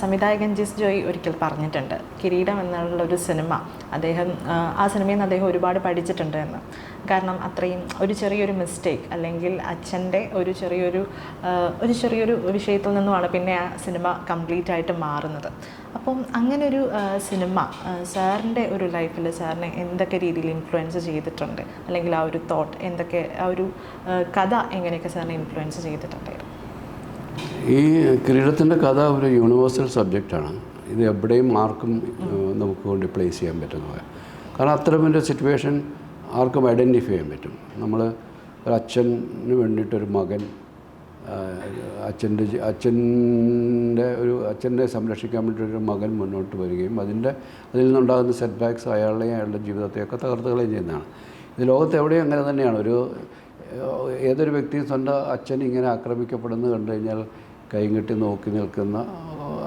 സംവിധായകൻ ജിസ് ജോയ് ഒരിക്കൽ പറഞ്ഞിട്ടുണ്ട്. കിരീടം എന്നുള്ള ഒരു സിനിമ. അദ്ദേഹം ആ, സിനിമയിൽ നിന്ന് അദ്ദേഹം ഒരുപാട് പഠിച്ചിട്ടുണ്ട് എന്ന്. കാരണം അത്രയും ഒരു ചെറിയൊരു മിസ്റ്റേക്ക് അല്ലെങ്കിൽ അച്ഛന്റെ ഒരു ചെറിയൊരു ഒരു ചെറിയൊരു വിഷയത്തിൽ നിന്നുമാണ് പിന്നെ ആ സിനിമ കംപ്ലീറ്റ് ആയിട്ട് മാറുന്നത്. അപ്പം അങ്ങനൊരു സിനിമ സാറിന്റെ ഒരു ലൈഫിൽ സാറിനെ എന്തൊക്കെ രീതിയിൽ ഇൻഫ്ലുവൻസ് ചെയ്തിട്ടുണ്ട്? അല്ലെങ്കിൽ ആ ഒരു തോട്ട് എന്തൊക്കെ ആ ഒരു കഥ എങ്ങനെയൊക്കെ സാറിനെ ഇൻഫ്ലുവൻസ് ചെയ്തിട്ടുണ്ടായിരുന്നു ഈ കിരീടത്തിന്റെ കഥ ഒരു യൂണിവേഴ്സൽ സബ്ജക്റ്റാണ് ഇത് എവിടെയും ആർക്കും നമുക്ക് കൊണ്ട് പ്ലേസ് ചെയ്യാൻ പറ്റുന്നത്. കാരണം അത്തരമൊരു സിറ്റുവേഷൻ ആർക്കും ഐഡന്റിഫൈ ചെയ്യാൻ പറ്റും. നമ്മൾ ഒരു അച്ഛന് വേണ്ടിയിട്ടൊരു മകൻ അച്ഛന്റെ അച്ഛന്റെ ഒരു അച്ഛനെ സംരക്ഷിക്കാൻ വേണ്ടിയിട്ടൊരു മകൻ മുന്നോട്ട് വരികയും അതിന്റെ അതിൽ നിന്നുണ്ടാകുന്ന സെറ്റ് ബാക്ക്സ് അയാളെയും അയാളുടെ ജീവിതത്തെയൊക്കെ തകർത്തുകളയും ചെയ്യുന്നതാണ്. ഇത് ലോകത്ത് എവിടെയും അങ്ങനെ തന്നെയാണ്. ഒരു ഏതൊരു വ്യക്തിയും സ്വന്തം അച്ഛൻ ഇങ്ങനെ ആക്രമിക്കപ്പെടുന്നത് കണ്ടു കഴിഞ്ഞാൽ കൈ കെട്ടി നോക്കി നിൽക്കുന്ന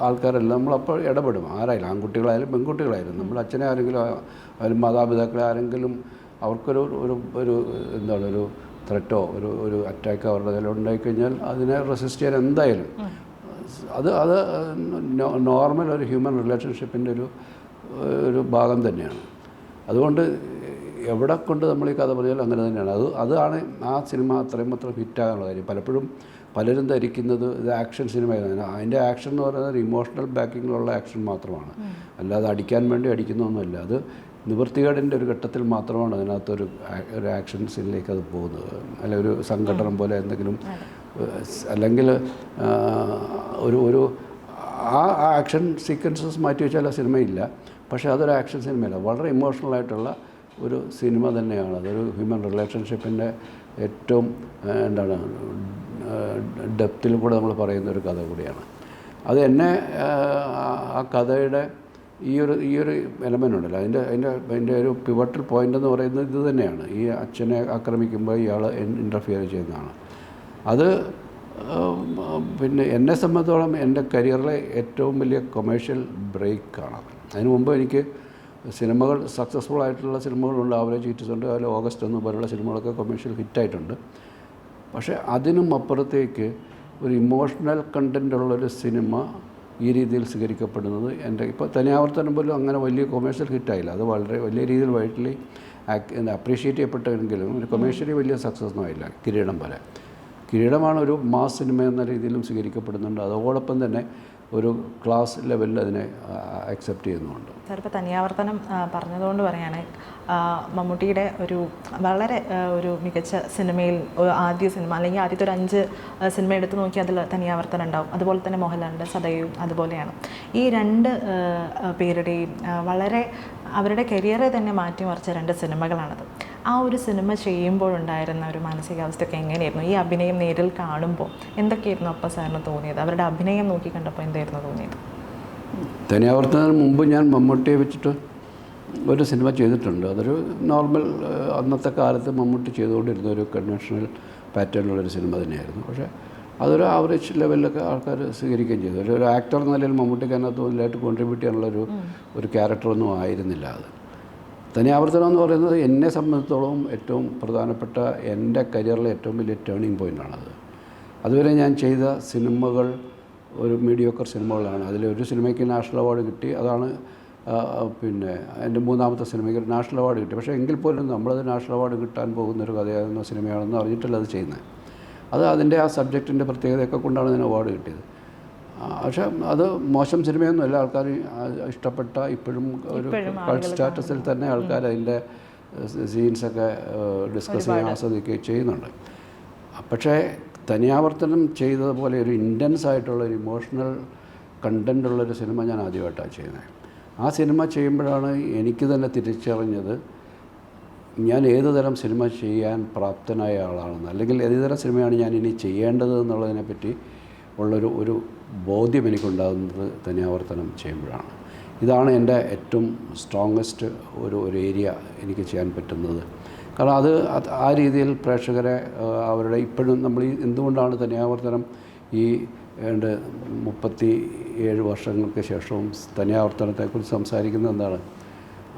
ആൾക്കാരെല്ലാം നമ്മളപ്പോൾ ഇടപെടും. ആരായാലും ആൺകുട്ടികളായാലും പെൺകുട്ടികളായാലും നമ്മൾ അച്ഛനെ ആരെങ്കിലും ആരും ആയാലും മാതാപിതാക്കളെ ആരെങ്കിലും അവർക്കൊരു ഒരു ഒരു എന്താണ് ഒരു ത്രെറ്റോ ഒരു ഒരു അറ്റാക്ക് അവരുടെ കയ്യിൽ ഉണ്ടായിക്കഴിഞ്ഞാൽ അതിനെ റെസിസ്റ്റ് ചെയ്യാൻ എന്തായാലും അത് അത് നോർമൽ ഒരു ഹ്യൂമൻ റിലേഷൻഷിപ്പിന്റെ ഒരു ഒരു ഭാഗം തന്നെയാണ്. അതുകൊണ്ട് എവിടെ കൊണ്ട് നമ്മൾ ഈ കഥ പറഞ്ഞാലും അങ്ങനെ തന്നെയാണ്. അത് അതാണ് ആ സിനിമ അത്രയും മാത്രം ഹിറ്റാകാനുള്ള കാര്യം. പലപ്പോഴും പലരും ധരിക്കുന്നത് ഇത് ആക്ഷൻ സിനിമയാണ്. അതിന്റെ ആക്ഷൻ എന്ന് പറയുന്നത് ഇമോഷണൽ ബാക്കിങ്ങിലുള്ള ആക്ഷൻ മാത്രമാണ്. അല്ലാതെ അടിക്കാൻ വേണ്ടി അടിക്കുന്നൊന്നുമല്ല. അത് നിവൃത്തികേടിന്റെ ഒരു ഘട്ടത്തിൽ മാത്രമാണ് അതിനകത്തൊരു ഒരു ആക്ഷൻ സീനിലേക്ക് അത് പോകുന്നത്. അല്ല ഒരു സംഘടനം പോലെ എന്തെങ്കിലും അല്ലെങ്കിൽ ഒരു ഒരു ആ ആക്ഷൻ സീക്വൻസസ് മാറ്റി വെച്ചാൽ ആ സിനിമയില്ല പക്ഷേ അതൊരു ആക്ഷൻ സിനിമയല്ല വളരെ ഇമോഷണൽ ആയിട്ടുള്ള ഒരു സിനിമ തന്നെയാണ്. അതൊരു ഹ്യൂമൻ റിലേഷൻഷിപ്പിന്റെ ഏറ്റവും എന്താണ് ഡെപ്തിൽ കൂടെ നമ്മൾ പറയുന്ന ഒരു കഥ കൂടിയാണ്. അത് എന്നെ ആ, കഥയുടെ ഈ ഒരു ഈ ഒരു എലമെന്റ് ഉണ്ടല്ലോ. അതിന്റെ അതിന്റെ അതിന്റെ ഒരു പിവട്ടൽ പോയിന്റ് എന്ന് പറയുന്നത് ഇത് തന്നെയാണ്. ഈ അച്ഛനെ ആക്രമിക്കുമ്പോൾ ഇയാൾ ഇന്റർഫിയർ ചെയ്യുന്നതാണ്. അത് പിന്നെ എന്നെ സംബന്ധിച്ചോളം എന്റെ കരിയറിലെ ഏറ്റവും വലിയ കൊമേഴ്ഷ്യൽ ബ്രേക്കാണ് അതിനു മുമ്പ് എനിക്ക് സിനിമകൾ സക്സസ്ഫുൾ ആയിട്ടുള്ള സിനിമകളുണ്ട്. ആവറേജ് ഹിറ്റ്സ് ഉണ്ട്. അതിൽ ഓഗസ്റ്റ് എന്ന് പോലുള്ള സിനിമകളൊക്കെ കൊമേഴ്ഷ്യൽ ഹിറ്റായിട്ടുണ്ട് പക്ഷേ അതിനും അപ്പുറത്തേക്ക് ഒരു ഇമോഷണൽ കണ്ടന്റ് ഉള്ളൊരു സിനിമ ഈ രീതിയിൽ സ്വീകരിക്കപ്പെടുന്നത് എന്റെ ഇപ്പോൾ തനിയാവർത്തനം പോലും അങ്ങനെ വലിയ കൊമേഴ്ഷ്യൽ ഹിറ്റായില്ല അത് വളരെ വലിയ രീതിയിൽ വൈറ്റ്ലി അപ്രീഷിയേറ്റ് ചെയ്യപ്പെട്ടെങ്കിലും ഒരു കൊമേഴ്ഷ്യലി വലിയ സക്സസ് ഒന്നും ആയില്ല. കിരീടം പോലെ. കിരീടമാണ് ഒരു മാസ് സിനിമ എന്ന രീതിയിലും സ്വീകരിക്കപ്പെടുന്നുണ്ട്. അതോടൊപ്പം തന്നെ ഒരു ക്ലാസ് ലെവലിൽ അതിനെ അക്സെപ്റ്റ് ചെയ്യുന്നുണ്ട് സാർ തനിയാവർത്തനം പറഞ്ഞതുകൊണ്ട് പറയാണ് മമ്മൂട്ടിയുടെ ഒരു വളരെ ഒരു മികച്ച സിനിമയിൽ ആദ്യ സിനിമ അല്ലെങ്കിൽ ആദ്യത്തെ ഒരു അഞ്ച് സിനിമ എടുത്ത് നോക്കി അതിൽ തനിയാവർത്തനം ഉണ്ടാവും. അതുപോലെ തന്നെ മോഹൻലാലിന്റെ സദയും അതുപോലെയാണ്. ഈ രണ്ട് പേരുടെയും വളരെ അവരുടെ കരിയറെ തന്നെ മാറ്റിമറിച്ച രണ്ട് സിനിമകളാണത്. ആ ഒരു സിനിമ ചെയ്യുമ്പോഴുണ്ടായിരുന്ന ഒരു മാനസികാവസ്ഥയൊക്കെ എങ്ങനെയായിരുന്നു? ഈ അഭിനയം നേരിൽ കാണുമ്പോൾ എന്തൊക്കെയായിരുന്നു അപ്പം സാറിന് തോന്നിയത്? അവരുടെ അഭിനയം നോക്കി കണ്ടപ്പോൾ എന്തായിരുന്നു തോന്നിയത്? തനിയാവർത്തനത്തിന് മുമ്പ് ഞാൻ മമ്മൂട്ടിയെ വെച്ചിട്ട് ഒരു സിനിമ ചെയ്തിട്ടുണ്ട്. അതൊരു നോർമൽ അന്നത്തെ കാലത്ത് മമ്മൂട്ടി ചെയ്തുകൊണ്ടിരുന്ന ഒരു കൺവെൻഷണൽ പാറ്റേണിലുള്ളൊരു സിനിമ തന്നെയായിരുന്നു. പക്ഷേ അതൊരു ആവറേജ് ലെവലിലൊക്കെ ആൾക്കാർ സ്വീകരിക്കുകയും ചെയ്തു. ഒരു ഒരു ആക്ടർ എന്ന നിലയിൽ മമ്മൂട്ടിക്ക് അതിനകത്ത് വലുതായിട്ട് കോൺട്രിബ്യൂട്ട് ചെയ്യാനുള്ളൊരു ഒരു ക്യാരക്ടറൊന്നും ആയിരുന്നില്ല അത്. തനിയാവർത്തനം എന്ന് പറയുന്നത് എന്നെ സംബന്ധിച്ചിടത്തോളം ഏറ്റവും പ്രധാനപ്പെട്ട എന്റെ കരിയറിലെ ഏറ്റവും വലിയ ടേണിംഗ് പോയിന്റാണത് അതുവരെ ഞാൻ ചെയ്ത സിനിമകൾ ഒരു മീഡിയോക്കർ സിനിമകളാണ്. അതിൽ ഒരു സിനിമയ്ക്ക് നാഷണൽ അവാർഡ് കിട്ടി. അതാണ് പിന്നെ എന്റെ മൂന്നാമത്തെ സിനിമയ്ക്ക് നാഷണൽ അവാർഡ് കിട്ടി. പക്ഷേ എങ്കിൽ പോലും നമ്മളത് നാഷണൽ അവാർഡ് കിട്ടാൻ പോകുന്ന ഒരു കഥയാകുന്ന സിനിമയാണെന്ന് അറിഞ്ഞിട്ടല്ല അത് ചെയ്യുന്നത്. അത് അതിന്റെ ആ സബ്ജക്റ്റിന്റെ പ്രത്യേകതയൊക്കെ കൊണ്ടാണ് അതിന് അവാർഡ് കിട്ടിയത്. പക്ഷേ അത് മോശം സിനിമയൊന്നും അല്ല. ആൾക്കാർ ഇഷ്ടപ്പെട്ട ഇപ്പോഴും ഒരു കൾട്ട് സ്റ്റാറ്റസിൽ തന്നെ ആൾക്കാർ അതിന്റെ സീൻസൊക്കെ ഡിസ്കസ് ചെയ്യാൻ ആസ്വദിക്കുകയും ചെയ്യുന്നുണ്ട്. പക്ഷേ തനിയാവർത്തനം ചെയ്തതുപോലെ ഒരു ഇന്റൻസ് ആയിട്ടുള്ള ഒരു ഇമോഷണൽ കണ്ടന്റ് ഉള്ളൊരു സിനിമ ഞാൻ ആദ്യമായിട്ടാണ് ചെയ്യുന്നത്. ആ സിനിമ ചെയ്യുമ്പോഴാണ് എനിക്ക് തന്നെ തിരിച്ചറിഞ്ഞത് ഞാൻ ഏത് തരം സിനിമ ചെയ്യാൻ പ്രാപ്തനായ ആളാണെന്ന്. അല്ലെങ്കിൽ ഏത് തരം സിനിമയാണ് ഞാൻ ഇനി ചെയ്യേണ്ടത് എന്നുള്ളതിനെപ്പറ്റി ഉള്ളൊരു ഒരു ബോധ്യം എനിക്കുണ്ടാകുന്നത് ആവർത്തനം ചെയ്യുമ്പോഴാണ്. ഇതാണ് എന്റെ ഏറ്റവും സ്ട്രോങ്ങസ്റ്റ് ഒരു ഒരു ഏരിയ എനിക്ക് ചെയ്യാൻ പറ്റുന്നത്. കാരണം അത് അത് ആ രീതിയിൽ പ്രേക്ഷകരെ അവരുടെ ഇപ്പോഴും നമ്മൾ ഈ എന്തുകൊണ്ടാണ് തനിയാവർത്തനം ഈ ഏണ്ട് മുപ്പത്തി ഏഴ് വർഷങ്ങൾക്ക് ശേഷവും തനിയാവർത്തനത്തെക്കുറിച്ച് സംസാരിക്കുന്നത് എന്താണ്?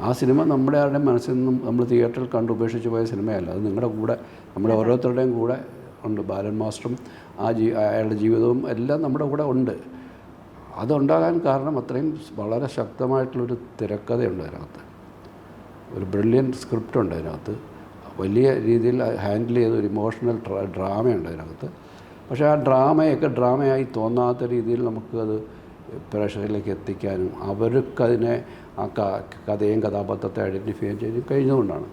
ആ സിനിമ നമ്മുടെ ആരുടെ മനസ്സിൽ നിന്നും നമ്മൾ തിയേറ്ററിൽ കണ്ട് ഉപേക്ഷിച്ച് പോയ സിനിമയല്ല. അത് നിങ്ങളുടെ കൂടെ നമ്മുടെ ഓരോരുത്തരുടെയും കൂടെ ഉണ്ട്. ബാലൻ മാസ്റ്ററും ആ ജീ അയാളുടെ ജീവിതവും എല്ലാം നമ്മുടെ കൂടെ ഉണ്ട്. അതുണ്ടാകാൻ കാരണം അത്രയും വളരെ ശക്തമായിട്ടുള്ളൊരു തിരക്കഥയുണ്ട് അതിനകത്ത്. ഒരു ബ്രില്യൻ സ്ക്രിപ്റ്റ് ഉണ്ട് അതിനകത്ത്. വലിയ രീതിയിൽ ഹാൻഡിൽ ചെയ്ത ഒരു ഇമോഷണൽ ഡ്രാമയുണ്ട് അതിനകത്ത്. പക്ഷേ ആ ഡ്രാമയൊക്കെ ഡ്രാമയായി തോന്നാത്ത രീതിയിൽ നമുക്കത് പ്രേക്ഷകരിലേക്ക് എത്തിക്കാനും അവർക്കതിനെ ആ കഥയും കഥാപാത്രത്തെ ഐഡന്റിഫൈ ചെയ്യാനും കഴിഞ്ഞുകൊണ്ടാണ്